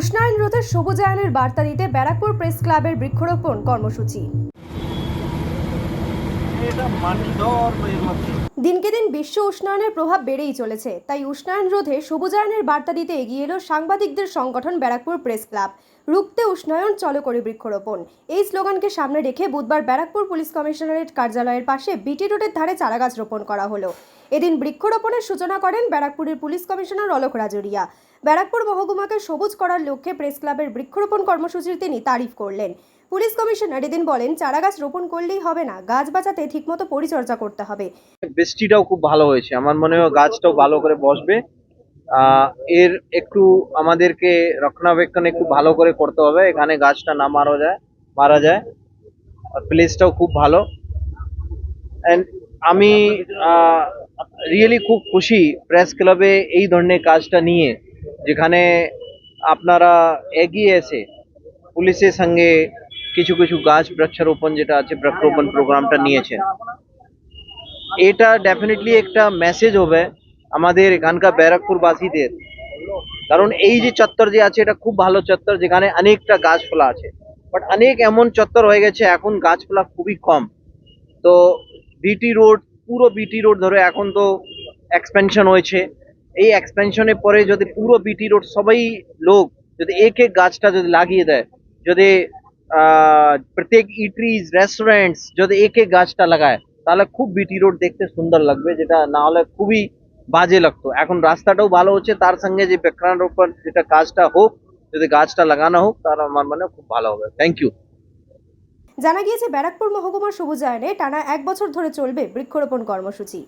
উষ্ণায়ন রোধের সবুজায়নের বার্তা দিতে ব্যারাকপুর প্রেস ক্লাবের বৃক্ষরোপণ কর্মসূচি। দিনকে দিন বিশ্ব উষ্ণায়নের প্রভাব বেড়েই চলেছে। তাই উষ্ণায়ন রোধে সবুজায়নের বার্তা দিতে এগিয়ে এলো সাংবাদিকদের সংগঠন ব্যারাকপুর প্রেস ক্লাব। রুখতে উষ্ণায়ন চলো করে বৃক্ষরোপণ। এই স্লোগানকে সামনে রেখে বুধবার ব্যারাকপুর পুলিশ কমিশনারেট কার্যালয়ের পাশে বিটি রোডের ধারে চারাগাছ রোপণ করা হলো। এদিন বৃক্ষরোপণের সূচনা করেন ব্যারাকপুরের পুলিশ কমিশনার অলোক রাজরিয়া। ব্যারাকপুর মহকুমাকে সবুজ করার লক্ষ্যে প্রেস ক্লাবের বৃক্ষরোপণ কর্মসূচির তিনি তারিফ করলেন। পুলিশ কমিশনার এদিন বলেন, চারাগাছ রোপণ করলেই হবে না, গাছ বাঁচাতে ঠিকমতো পরিচর্যা করতে হবে। বৃষ্টিটাও খুব ভালো হয়েছে। আমার মনে হয় গাছটাও ভালো করে বসবে। এর একটু আমাদেরকে রক্ষণাবেক্ষণ একটু ভালো করে করতে হবে। এখানে গাছটা না মারা যায় মারা যায়। আর প্লেসটাও খুব ভালো। অ্যান্ড আমি রিয়েলি খুব খুশি প্রেস ক্লাবে এই ধরনের কাজটা নিয়ে, যেখানে আপনারা এগিয়ে এসে পুলিশের সঙ্গে কিছু কিছু গাছ বৃক্ষরোপণ যেটা আছে, বৃক্ষরোপণ প্রোগ্রামটা নিয়েছেন এটা ডেফিনেটলি একটা মেসেজ হবে আমাদের এখানকার ব্যারাকপুরবাসীদের। কারণ এই যে চত্বর যে আছে, এটা খুব ভালো চত্বর, যেখানে অনেকটা গাছপালা আছে। বাট অনেক এমন চত্বর হয়ে গেছে, এখন গাছপালা খুবই কম। তো বিটি রোড পুরো বিটি রোড ধরে, এখন তো এক্সপেনশন হয়েছে। এই এক্সপেনশনের পরে যদি পুরো বিটি রোড সবাই লোক, যদি এক এক গাছটা যদি লাগিয়ে দেয়, যদি প্রত্যেক ইটরিজ রেস্টুরেন্টস যদি এক এক গাছটা লাগায়, তাহলে খুব বিটি রোড দেখতে সুন্দর লাগবে, যেটা না হলে খুবই বাজে লাগতো। এখন রাস্তাটাও ভালো হচ্ছে, তার সঙ্গে যে বৃক্ষারোপণ যেটা কাজটা হোক, যদি গাছটা লাগানো হোক তাহলে আমার মানে খুব ভালো হবে। থ্যাংক ইউ জানা গিয়েছে, ব্যারাকপুর মহকুমার সবুজায়নে টানা এক বছর ধরে চলবে বৃক্ষরোপণ কর্মসূচি।